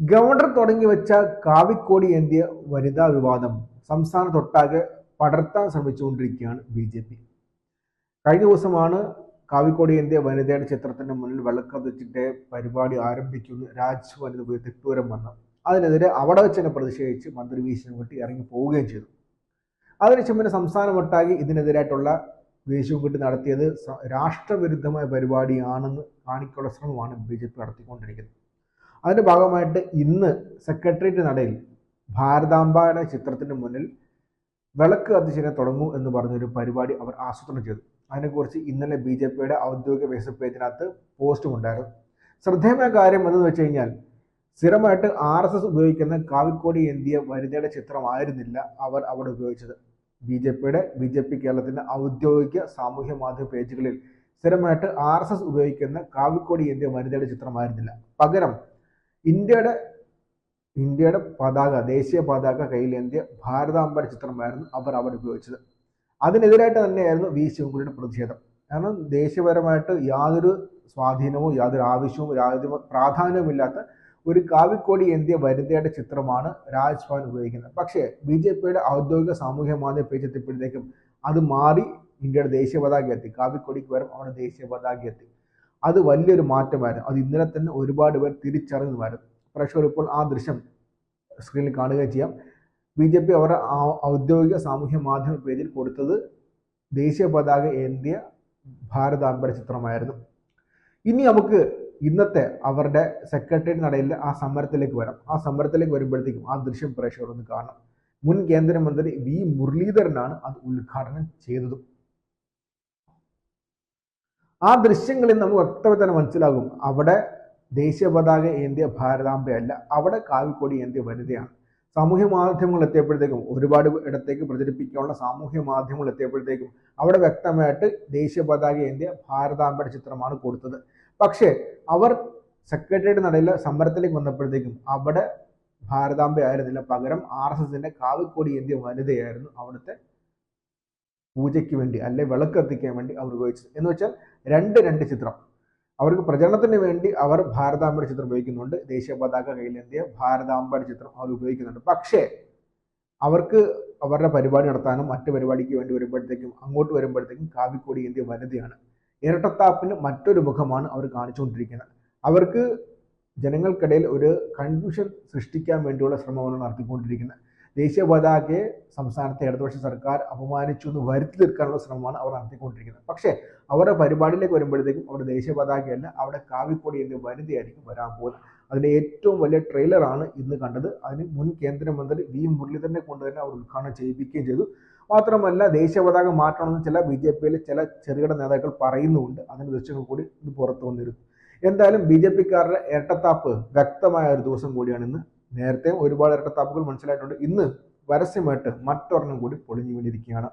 Governor തുടങ്ങി വെച്ച കാവിക്കോടി എന്തിയ വനിതാ വിവാദം സംസ്ഥാനത്തൊട്ടാകെ പടർത്താൻ ശ്രമിച്ചുകൊണ്ടിരിക്കുകയാണ് ബി ജെ പി. കഴിഞ്ഞ ദിവസമാണ് കാവിക്കോടി എന്തിയ വനിതയുടെ ചിത്രത്തിന്റെ മുന്നിൽ വെള്ളക്കത്തിച്ചിട്ട് പരിപാടി ആരംഭിക്കുന്നു രാജ് വനിത പോയി തിട്ടൂരം വന്നു. അതിനെതിരെ അവിടെ വെച്ച് തന്നെ പ്രതിഷേധിച്ച് മന്ത്രി വി ശിവൻകുട്ടി ഇറങ്ങി പോവുകയും ചെയ്തു. അതിനുശേഷം പിന്നെ സംസ്ഥാനമൊട്ടാകെ ഇതിനെതിരായിട്ടുള്ള വി ശിവൻകുട്ടി നടത്തിയത് രാഷ്ട്രവിരുദ്ധമായ പരിപാടിയാണെന്ന് കാണിക്കുള്ള ശ്രമമാണ് ബി ജെ പി നടത്തിക്കൊണ്ടിരിക്കുന്നത്. അതിന്റെ ഭാഗമായിട്ട് ഇന്ന് സെക്രട്ടേറിയറ്റ് നടയിൽ ഭാരതാംബയുടെ ചിത്രത്തിന് മുന്നിൽ വിളക്ക് കത്തിച്ചതിനെ തുടങ്ങൂ എന്ന് പറഞ്ഞൊരു പരിപാടി അവർ ആസൂത്രണം ചെയ്തു. അതിനെക്കുറിച്ച് ഇന്നലെ ബി ജെ പിയുടെ ഔദ്യോഗിക ഫേസ്ബുക്ക് പേജിനകത്ത് പോസ്റ്റും ഉണ്ടായിരുന്നു. ശ്രദ്ധേയമായ കാര്യം എന്തെന്ന് വെച്ച് കഴിഞ്ഞാൽ സ്ഥിരമായിട്ട് ആർ എസ് എസ് ഉപയോഗിക്കുന്ന കാവിക്കോടി എന്തിയ വനിതയുടെ ചിത്രമായിരുന്നില്ല അവർ അവിടെ ഉപയോഗിച്ചത്. ബി ജെ പിയുടെ ബി ജെ പി കേരളത്തിന്റെ ഔദ്യോഗിക സാമൂഹ്യ മാധ്യമ പേജുകളിൽ സ്ഥിരമായിട്ട് ആർ എസ് എസ് ഉപയോഗിക്കുന്ന കാവിക്കോടി എന്തിയ വനിതയുടെ ചിത്രമായിരുന്നില്ല. പകരം ഇന്ത്യയുടെ ഇന്ത്യയുടെ പതാക ദേശീയ പതാക കയ്യിലേന്തിയ ഭാരതാംബര ചിത്രമായിരുന്നു അവർ അവിടെ ഉപയോഗിച്ചത്. അതിനെതിരായിട്ട് തന്നെയായിരുന്നു വി ശിവൻകുട്ടിയുടെ പ്രതിഷേധം. കാരണം ദേശീയപരമായിട്ട് യാതൊരു സ്വാധീനവും യാതൊരു ആവശ്യവും യാതൊരു പ്രാധാന്യവുമില്ലാത്ത ഒരു കാവിക്കോടി എന്തിയ വനിതയുടെ ചിത്രമാണ് രാജ്ഭവൻ ഉപയോഗിക്കുന്നത്. പക്ഷേ ബി ജെ പിയുടെ ഔദ്യോഗിക സാമൂഹ്യ മാധ്യമ പേജ് എത്തിയപ്പോഴത്തേക്കും അത് മാറി ഇന്ത്യയുടെ ദേശീയ പതാക എത്തി കാവിക്കൊടിക്ക് പകരം അവിടെ ദേശീയ പതാക എത്തി അത് വലിയൊരു മാറ്റമായിരുന്നു. അത് ഇന്നലെ തന്നെ ഒരുപാട് പേർ തിരിച്ചറിഞ്ഞുമായിരുന്നു പ്രഷർ ഇപ്പോൾ ആ ദൃശ്യം സ്ക്രീനിൽ കാണുകയും ചെയ്യാം. ബി ജെ പി അവരുടെ ഔദ്യോഗിക സാമൂഹ്യ മാധ്യമ പേജിൽ കൊടുത്തത് ദേശീയ പതാക ഏന്തിയ ഭാരതാംബര ചിത്രമായിരുന്നു. ഇനി നമുക്ക് ഇന്നത്തെ അവരുടെ സെക്രട്ടേറിയറ്റ് നടയിലെ ആ സമരത്തിലേക്ക് വരാം. ആ സമരത്തിലേക്ക് വരുമ്പോഴത്തേക്കും ആ ദൃശ്യം പ്രേക്ഷകർ ഒന്ന് കാണാം മുൻ കേന്ദ്രമന്ത്രി വി മുരളീധരനാണ് അത് ഉദ്ഘാടനം ചെയ്തതും. ആ ദൃശ്യങ്ങളിൽ നമുക്ക് വ്യക്തമായി തന്നെ മനസ്സിലാകും. അവിടെ ദേശീയ പതാക ഏന്തിയ ഭാരതാംബയല്ല അവിടെ കാവിക്കൊടി ഏന്തിയ വനിതയാണ്. സാമൂഹ്യ മാധ്യമങ്ങൾ എത്തിയപ്പോഴത്തേക്കും ഒരുപാട് ഇടത്തേക്ക് പ്രചരിപ്പിക്കാനുള്ള സാമൂഹ്യ മാധ്യമങ്ങൾ എത്തിയപ്പോഴത്തേക്കും അവിടെ വ്യക്തമായിട്ട് ദേശീയ പതാക ഏന്തിയ ഭാരതാംബയുടെ ചിത്രമാണ് കൊടുത്തത്. പക്ഷേ അവർ സെക്രട്ടേറിയറ്റ് നടയിലെ സമരത്തിലേക്ക് വന്നപ്പോഴത്തേക്കും അവിടെ ഭാരതാംബ ആയിരുന്നില്ല. പകരം ആർ എസ് എസിന്റെ കാവിക്കൊടി ഏന്തിയ വനിതയായിരുന്നു അവിടുത്തെ പൂജയ്ക്ക് വേണ്ടി അല്ലെ വിളക്ക് കത്തിക്കാൻ വേണ്ടി അവർ ഉപയോഗിച്ചത്. എന്ന് വെച്ചാൽ രണ്ട് രണ്ട് ചിത്രം. അവർക്ക് പ്രചരണത്തിന് വേണ്ടി അവർ ഭാരതാംബയുടെ ചിത്രം ഉപയോഗിക്കുന്നുണ്ട്. ദേശീയ പതാക കയ്യിലെത്തിയ ഭാരതാംബയുടെ ചിത്രം അവർ ഉപയോഗിക്കുന്നുണ്ട്. പക്ഷേ അവർക്ക് അവരുടെ പരിപാടി നടത്താനും മറ്റു പരിപാടിക്ക് വേണ്ടി വരുമ്പോഴത്തേക്കും അങ്ങോട്ട് വരുമ്പോഴത്തേക്കും കാവിക്കോടി ഇന്ത്യ വനിതയാണ്. ഇരട്ടത്താപ്പിന് മറ്റൊരു മുഖമാണ് അവർ കാണിച്ചുകൊണ്ടിരിക്കുന്നത്. അവർക്ക് ജനങ്ങൾക്കിടയിൽ ഒരു കൺഫ്യൂഷൻ സൃഷ്ടിക്കാൻ വേണ്ടിയുള്ള ശ്രമമാണ് നടത്തിക്കൊണ്ടിരിക്കുന്നത്. ദേശീയ പതാകയെ സംസ്ഥാനത്തെ ഇടതുപക്ഷ സർക്കാർ അപമാനിച്ചു എന്ന് വരുത്തി തീർക്കാനുള്ള ശ്രമമാണ് അവർ നടത്തിക്കൊണ്ടിരിക്കുന്നത്. പക്ഷേ അവരുടെ പരിപാടിയിലേക്ക് വരുമ്പോഴത്തേക്കും അവിടെ ദേശീയ പതാകയല്ല അവിടെ കാവിക്കൊടി എന്ന വനിതയായിരിക്കും വരാൻ പോകുന്നത്. അതിന്റെ ഏറ്റവും വലിയ ട്രെയിലറാണ് ഇന്ന് കണ്ടത്. അതിന് മുൻ കേന്ദ്രമന്ത്രി വി മുരളീധരനെ കൊണ്ട് തന്നെ അവർ ഉദ്ഘാടനം ചെയ്യിപ്പിക്കുകയും ചെയ്തു. മാത്രമല്ല ദേശീയ പതാക മാറ്റണമെന്ന് ചില ബി ജെ പിയിലെ ചില ചെറുകിട നേതാക്കൾ പറയുന്നുണ്ട് അതിന്റെ ദൃശ്യങ്ങൾ കൂടി ഇത് പുറത്തു വന്നിരുന്നു എന്തായാലും ബി ജെ പിക്കാരുടെ ഇരട്ടത്താപ്പ് വ്യക്തമായ ഒരു ദിവസം കൂടിയാണ് ഇന്ന്. നേരത്തെ ഒരുപാട് ഇരട്ട ഇരട്ടത്താപ്പുകൾ മനസ്സിലായിട്ടുണ്ട്. ഇന്ന് പരസ്യമായിട്ട് മറ്റൊരെണ്ണം കൂടി പൊളിഞ്ഞു കൊണ്ടിരിക്കുകയാണ്